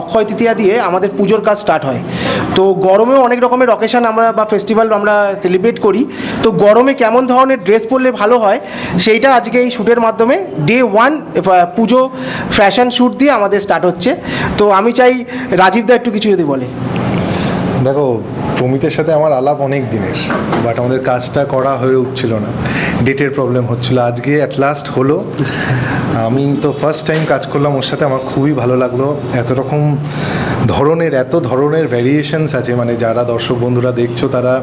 অক্ষয় তৃতীয়া দিয়ে আমাদের পুজোর কাজ স্টার্ট হয়। তো গরমেও অনেক রকমের অকেশন আমরা বা ফেস্টিভ্যাল আমরা সেলিব্রেট করি। তো গরমে কেমন ধরনের ড্রেস পরলে ভালো হয়, সেইটা আজকে এই শ্যুটের মাধ্যমে day one puja fashion shoot দিয়ে আমাদের স্টার্ট হচ্ছে। তো আমি চাই রাজীবদা একটু কিছু যদি বলে। দেখো প্রমিতের সাথে আমার আলাপ অনেক দিনের বাট আমাদের কাজটা করা হয়ে উঠছিল না। ডেটের প্রবলেম হচ্ছিল, আজকে অ্যাট লাস্ট হলো। আমি তো ফার্স্ট টাইম কাজ করলাম, ওর সাথে আমার খুবই ভালো লাগল। এত রকম ধরনের, এত ধরনের ভ্যারিয়েশনস আছে মানে যারা দর্শক বন্ধুরা দেখছ, তারা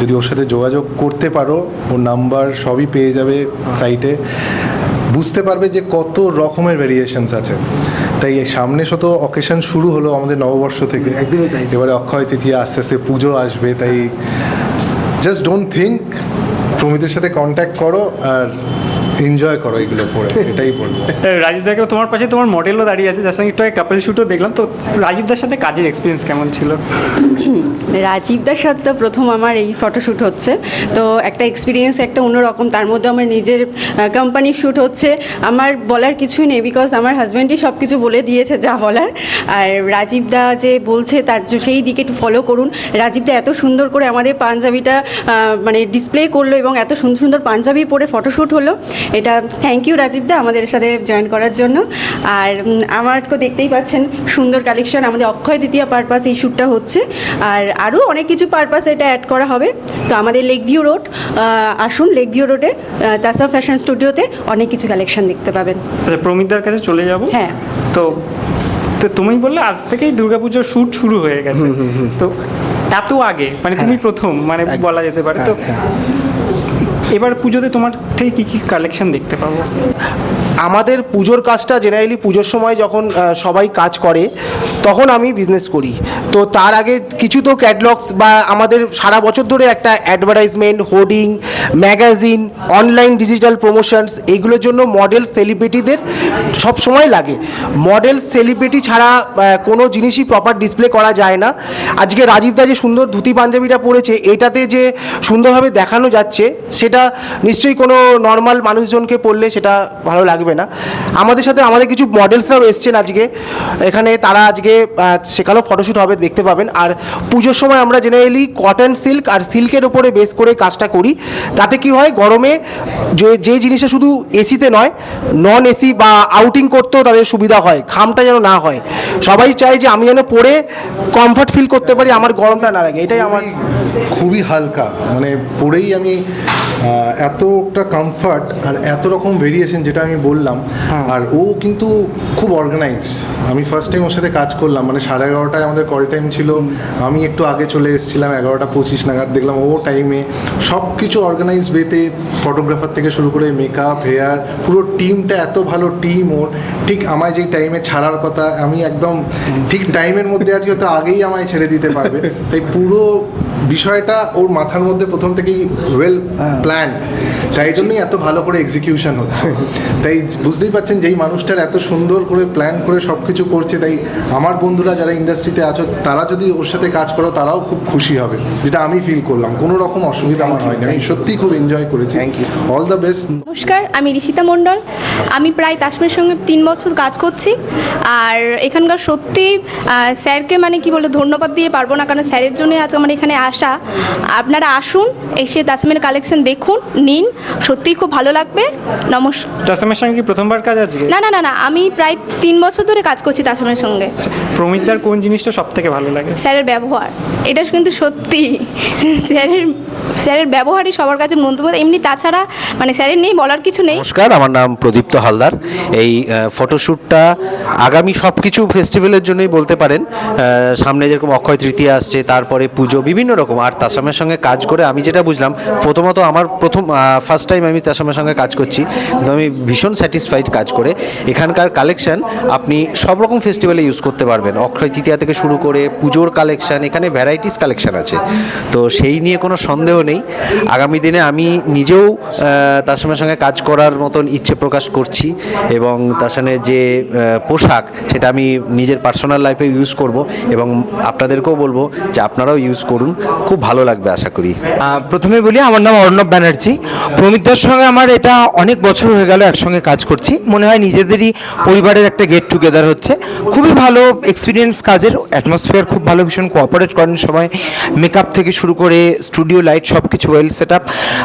যদি ওর সাথে যোগাযোগ করতে পারো, ওর নাম্বার সবই পেয়ে যাবে সাইটে বুঝতে পারবে যে কত রকমের ভেরিয়েশনস আছে। তাই এই সামনে শত অকেশন শুরু হলো আমাদের নববর্ষ থেকে একদমই তাই। এবারে অক্ষয় তিথি আস্তে আস্তে পুজো আসবে তাই জাস্ট ডোন্ট থিঙ্ক প্রমিতের সাথে কন্ট্যাক্ট করো আর এনজয় করো এগুলো পরে এটাই বলব। রাজীব দাকে তোমার পাশে তোমার মডেলও দাঁড়িয়ে আছে যার সঙ্গে একটু কাপল শুটও দেখলাম। তো রাজীবদার সাথে কাজের এক্সপিরিয়েন্স কেমন ছিল? রাজীবদার সাথে তো প্রথম আমার এই ফটোশ্যুট হচ্ছে। তো একটা এক্সপিরিয়েন্স একটা অন্যরকম তার মধ্যে আমার নিজের কোম্পানির শ্যুট হচ্ছে। আমার বলার কিছুই নেই বিকজ আমার হাজব্যান্ডই সব কিছু বলে দিয়েছে যা বলার। আর রাজীবদা যে বলছে তার সেই দিকে একটু ফলো করুন। রাজীবদা এত সুন্দর করে আমাদের পাঞ্জাবিটা মানে ডিসপ্লে করল এবং এত সুন্দর সুন্দর পাঞ্জাবি পরে ফটোশ্যুট হলো। এটা থ্যাংক ইউ রাজীবদা আমাদের সাথে জয়েন করার জন্য। আর আমার তো দেখতেই পাচ্ছেন সুন্দর কালেকশন আমাদের অক্ষয় তৃতীয়া পারপাস এই শ্যুটটা হচ্ছে। আর আরও অনেক কিছু পারপাস এটা অ্যাড করা হবে। তো আমাদের লেক ভিউ রোড আসুন লেক ভিউ রোডে তাসা ফ্যাশন স্টুডিওতে অনেক কিছু কালেকশন দেখতে পাবেন। আচ্ছা প্রমিতদার কাছে চলে যাব? হ্যাঁ। তো তো তুমি বললে আজ থেকেই দুর্গাপুজোর শ্যুট শুরু হয়ে গেছে। তো এত আগে মানে তুমি প্রথম মানে বলা যেতে পারে। তো এবার পুজোতে তোমার থেকে কি কি কালেকশন দেখতে পাবো? আমাদের পুজোর কাজটা জেনারেলি পুজোর সময় যখন সবাই কাজ করে, তখন আমি বিজনেস করি। তো তার আগে কিছু তো ক্যাটলগস বা আমাদের সারা বছর ধরে একটা advertisement hoarding magazine online digital promotions এগুলোর জন্য মডেল সেলিব্রিটিদের সব সময় লাগে। মডেল সেলিব্রিটি ছাড়া কোনো জিনিসই প্রপার ডিসপ্লে করা যায় না। আজকে রাজীবদা যে সুন্দর ধুতি পাঞ্জাবিটা পরেছে, এটাতে যে সুন্দরভাবে দেখানো যাচ্ছে, সেটা নিশ্চয়ই কোনো নর্মাল মানুষজনকে পড়লে সেটা ভালো লাগবে না। আমাদের সাথে আমাদের কিছু মডেলসরাও এসছেন আজকে। এখানে তারা আজকে সেখানেও ফটোশ্যুট হবে, দেখতে পাবেন। আর পুজোর সময় আমরা জেনারেলি কটন সিল্ক আর সিল্কের ওপরে বেস করে কাজটা করি। তাতে কি হয়, গরমে যে যে জিনিসটা শুধু এসিতে নয় নন এসি বা আউটিং করতেও তাদের সুবিধা হয়, ঘামটা যেন না হয়। সবাই চায় যে আমি যেন পরে কমফর্ট ফিল করতে পারি আমার গরমটা না লাগে এটাই আমার খুবই হালকা মানে পরেই আমি এতটা কমফর্ট আর এত রকম ভেরিয়েশন যেটা আমি বললাম। আর ও কিন্তু খুব অর্গানাইজ আমি ফার্স্ট টাইম ওর সাথে কাজ করলাম মানে সাড়ে এগারোটায় আমাদের কল টাইম ছিল। আমি একটু আগে চলে এসেছিলাম এগারোটা পঁচিশ নাগাদ দেখলাম ও টাইমে সব কিছু অর্গানাইজ বেতে ফটোগ্রাফার থেকে শুরু করে মেকআপ হেয়ার পুরো টিমটা এত ভালো টিম ওর। ঠিক আমায় যেই টাইমে ছাড়ার কথা আমি একদম ঠিক টাইমের মধ্যে আজকে তো আগেই আমায় ছেড়ে দিতে পারবে। তাই পুরো বিষয়টা ওর মাথার মধ্যে প্রথম থেকেই ওয়েল প্ল্যান তাই জন্যই এত ভালো করে এক্সিকিউশন হচ্ছে। তাই বুঝতেই পারছেন যেই মানুষটার এত সুন্দর করে প্ল্যান করে সব কিছু করছে তাই আমার বন্ধুরা যারা ইন্ডাস্ট্রিতে আছো তারা যদি ওর সাথে কাজ করো তারাও খুব খুশি হবে। যেটা আমি ফিল করলাম। কোনো রকম অসুবিধা আমার হয়নি। আমি সত্যিই খুব এনজয় করেছি. অল দ্য বেস্ট নমস্কার আমি ঋষিতা মণ্ডল। আমি প্রায় তাসমের সঙ্গে তিন বছর কাজ করছি। আর এখানকার সত্যি স্যারকে মানে কি বলে ধন্যবাদ দিয়ে পারব না কারণ স্যারের জন্য আজ আমার এখানে আসা। আপনারা আসুন এসে তাসমের কালেকশন দেখুন নিন। সত্যিই খুব ভালো লাগবে। নমস্কার তাসমের সঙ্গে কি প্রথমবার কাজ আজকে? না না না না আমি প্রায় তিন বছর ধরে কাজ করছি তাসমের সঙ্গে। প্রমিতদার কোন জিনিসটা সব থেকে ভালো লাগে? স্যারের ব্যবহার। এটা কিন্তু সত্যি স্যারের স্যারের ব্যবহারই সবার কাছে মন্তব্য এমনি তাছাড়া মানে স্যারের নেই, বলার কিছু নেই। নমস্কার, আমার নাম প্রদীপ্ত হালদার। এই ফটোশ্যুটটা আগামী সব কিছু ফেস্টিভ্যালের জন্যই বলতে পারেন। সামনে যেরকম অক্ষয় তৃতীয়া আসছে, তারপরে পুজো, বিভিন্ন রকম। আর তাসামের সঙ্গে কাজ করে আমি যেটা বুঝলাম, প্রথমত আমার প্রথম ফার্স্ট টাইম আমি তাসামের সঙ্গে কাজ করছি। কিন্তু আমি ভীষণ স্যাটিসফাইড কাজ করে। এখানকার কালেকশন আপনি সব রকম ফেস্টিভ্যালে ইউজ করতে পারবেন। অক্ষয় তৃতীয়া থেকে শুরু করে পুজোর কালেকশন এখানে ভ্যারাইটিস কালেকশন আছে। তো সেই নিয়ে কোনো সন্দেহ সন্দেহ নেই। আগামী দিনে আমি নিজেও তার সঙ্গে সঙ্গে কাজ করার মতন ইচ্ছে প্রকাশ করছি এবং তার সঙ্গে যে পোশাক, সেটা আমি নিজের পার্সোনাল লাইফে ইউজ করব এবং আপনাদেরকেও বলব যে আপনারাও ইউজ করুন। খুব ভালো লাগবে আশা করি। প্রথমে বলি, আমার নাম অর্ণব ব্যানার্জি। প্রমিতদার সঙ্গে আমার এটা অনেক বছর হয়ে গেল একসঙ্গে কাজ করছি। মনে হয় নিজেদেরই পরিবারের একটা গেট টুগেদার হচ্ছে। খুবই ভালো এক্সপিরিয়েন্স কাজের অ্যাটমসফিয়ার খুব ভালো ভীষণ কোঅপারেট করেন সবাই। মেকআপ থেকে শুরু করে স্টুডিও লাইট সব কিছু ওয়েল সেট আপ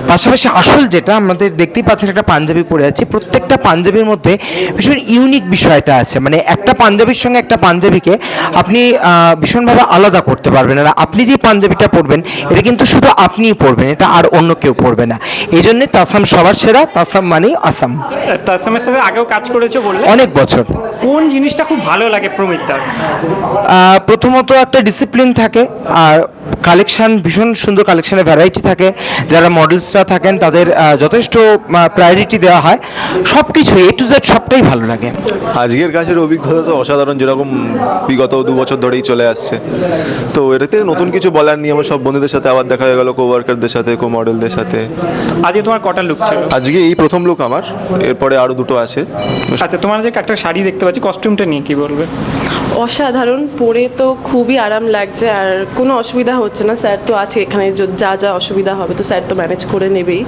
পাশাপাশি আসল যেটা আমাদের দেখতেই পাচ্ছেন একটা পাঞ্জাবি পরে আছে প্রত্যেকটা পাঞ্জাবির মধ্যে ভীষণ ইউনিক বিষয়টা আছে। মানে একটা পাঞ্জাবির সঙ্গে একটা পাঞ্জাবিকে আপনি ভীষণভাবে আলাদা করতে পারবেন। আর আপনি যে পাঞ্জাবিটা পরবেন এটা কিন্তু শুধু আপনিই পরবেন এটা আর অন্য কেউ পরবে না। এই জন্যে তাসাম সবার সেরা তাসাম মানেই আসাম। তাসামের সাথে আগেও কাজ করেছ বললে? অনেক বছর। কোন জিনিসটা খুব ভালো লাগে প্রমিতার? প্রথমত একটা ডিসিপ্লিন থাকে আর কালেকশন ভীষণ সুন্দর কালেকশনের ভ্যারাইটি থাকে যারা মডেলসরা থাকেন তাদের যথেষ্ট প্রায়োরিটি দেওয়া হয়। সব কিছু এ টু জেড সবটাই ভালো লাগে। আজকের কাজের অভিজ্ঞতা তো অসাধারণ যেরকম বিগত দু বছর ধরেই চলে আসছে। তো এটাতে নতুন কিছু বলার নিয়ে আমার সব বন্ধুদের সাথে আবার দেখা হয়ে গেল কো ওয়ার্কারদের সাথে কো মডেলদের সাথে। আজকে তোমার কটা লুক ছিল? আজকে এই প্রথম লোক আমার এরপরে আরও দুটো আছে। আচ্ছা তোমার যে একটা শাড়ি দেখতে পাচ্ছি কস্টিউমটা নিয়ে কি বলবে? অসাধারণ পরে তো খুবই আরাম লাগছে আর কোনো অসুবিধা হচ্ছে না স্যার তো আছে এখানে যা যা অসুবিধা হবে তো স্যার তো ম্যানেজ করে নেবেই।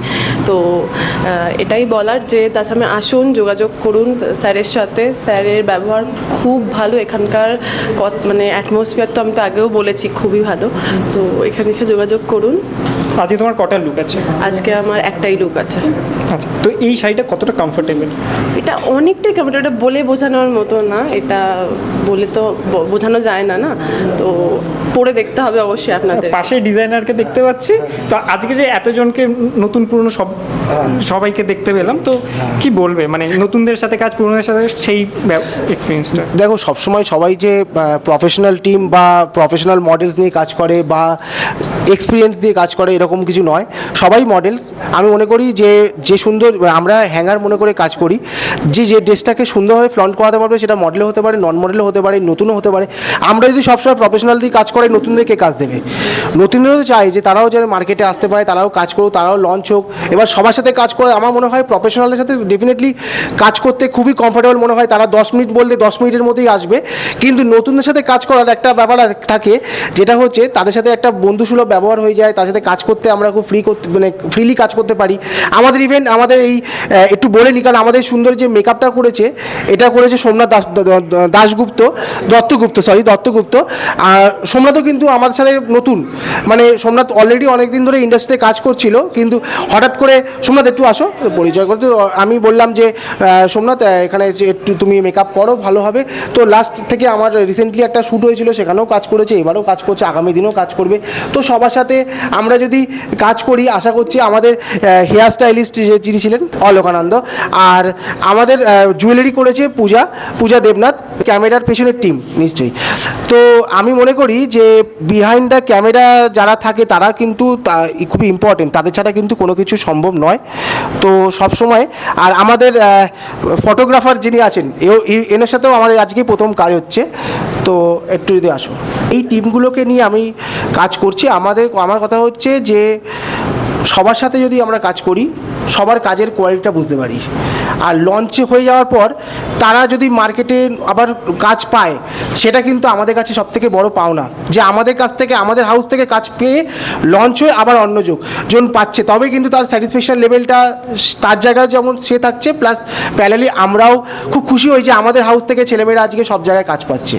তো এটাই বলার যে তার সামনে আসুন যোগাযোগ করুন স্যারের সাথে। স্যারের ব্যবহার খুব ভালো এখানকার মানে অ্যাটমসফিয়ার তো আমি তো আগেও বলেছি খুবই ভালো। তো এখানে এসে যোগাযোগ করুন। আজকে তোমার কটা লুক আছে? আজকে আমার একটাই লুক আছে। আচ্ছা তো এই শাড়িটা কতটা কমফোর্টেবল এটা অনেকটাই কমফোর্ট এটা বলে বোঝানোর মতো না এটা বলে তো বোঝানো যায় না না? তো পরে দেখতে হবে অবশ্যই আপনাদের। পাশে ডিজাইনারকে দেখতে পাচ্ছি? তো আজকে যে এতজনকে নতুন পুরনো সব সবাইকে দেখতে পেলাম তো কি বলবে? মানে নতুনদের সাথে কাজ পুরনোদের সাথে সেই এক্সপিরিয়েন্সটা দেখো সবসময় সবাই যে প্রফেশনাল টিম বা প্রফেশনাল মডেলস নিয়ে কাজ করে বা এক্সপিরিয়েন্স দিয়ে কাজ করে এরকম কিছু নয়। সবাই মডেলস আমি মনে করি যে যে সুন্দর আমরা হ্যাঙ্গার মনে করে কাজ করি যে যে ড্রেসটাকে সুন্দরভাবে ফ্লন্ট করাতে পারবে সেটা মডেলও হতে পারে নন মডেলও হতে পারে নতুনও হতে পারে। আমরা যদি সবসময় প্রফেশনাল দিয়ে কাজ করে নতুনদেরকে কাজ দেবে। নতুনদেরও চাই যে তারাও যেন মার্কেটে আসতে পারে, তারাও কাজ করুক, তারাও লঞ্চ হোক। এবার সবার সাথে কাজ করে আমার মনে হয় প্রফেশনালদের সাথে ডেফিনেটলি কাজ করতে খুবই কমফোর্টেবল মনে হয়। তারা দশ মিনিট বলতে দশ মিনিটের মধ্যেই আসবে। কিন্তু নতুনদের সাথে কাজ করার একটা ব্যাপার থাকে, যেটা হচ্ছে তাদের সাথে একটা বন্ধুসুলভ ব্যবহার হয়ে যায়। তার সাথে কাজ করতে আমরা খুব ফ্রি করতে মানে ফ্রিলি কাজ করতে পারি। আমাদের ইভেন্ট আমাদের এই একটু বলে নি, কারণ আমাদের সুন্দর যে মেকআপটা করেছে, এটা করেছে সোমনাথ দাস, দ- দ- দাশগুপ্ত, দত্তগুপ্ত সরি দত্তগুপ্ত। আর সোমনাথও কিন্তু আমাদের সাথে নতুন। মানে সোমনাথ অলরেডি অনেক দিন ধরে ইন্ডাস্ট্রিতে কাজ করছিল, কিন্তু হঠাৎ করে সোমনাথ, একটু আসো, পরিচয় করতে। আমি বললাম যে সোমনাথ এখানে একটু তুমি মেকআপ করো, ভালো হবে। তো লাস্ট থেকে আমার রিসেন্টলি একটা শ্যুট হয়েছিল, সেখানেও কাজ করেছে, এবারেও কাজ করছে, আগামী দিনেও কাজ করবে। তো সবার সাথে আমরা যদি কাজ করি, আশা করছি আমাদের হেয়ার স্টাইলিস্ট যে, যিনি ছিলেন, অলোকানন্দ, আর আমাদের জুয়েলারি করেছে পূজা পূজা দেবনাথ, ক্যামেরার পেছনের টিম নিশ্চয়ই। তো আমি মনে করি যে বিহাইন্ড দ্য ক্যামেরা যারা থাকে, তারা কিন্তু তা- খুবই ইম্পর্টেন্ট তাদের ছাড়া কিন্তু কোনো কিছু সম্ভব নয়। তো সবসময়, আর আমাদের ফটোগ্রাফার যিনি আছেন এনার সাথেও আমার আজকে প্রথম কাজ হচ্ছে। তো একটু যদি আসো। এই টিমগুলোকে নিয়ে আমি কাজ করছি। আমাদের, আমার কথা হচ্ছে যে, সবার সাথে যদি আমরা কাজ করি, সবার কাজের কোয়ালিটিটা বুঝতে পারি। আর লঞ্চে হয়ে যাওয়ার পর তারা যদি মার্কেটে আবার কাজ পায়, সেটা কিন্তু আমাদের কাছে সব থেকে বড় পাওনা। যে আমাদের কাছ থেকে, আমাদের হাউস থেকে কাজ পেয়ে লঞ্চ হয়ে আবার অন্য যোগ, জন পাচ্ছে। তবে কিন্তু তার স্যাটিসফ্যাকশন লেভেলটা তার জায়গায় যেমন সে থাকছে প্লাস প্যারালি আমরাও খুব খুশি হই যে আমাদের হাউস থেকে ছেলেমেয়েরা আজকে সব জায়গায় কাজ পাচ্ছে।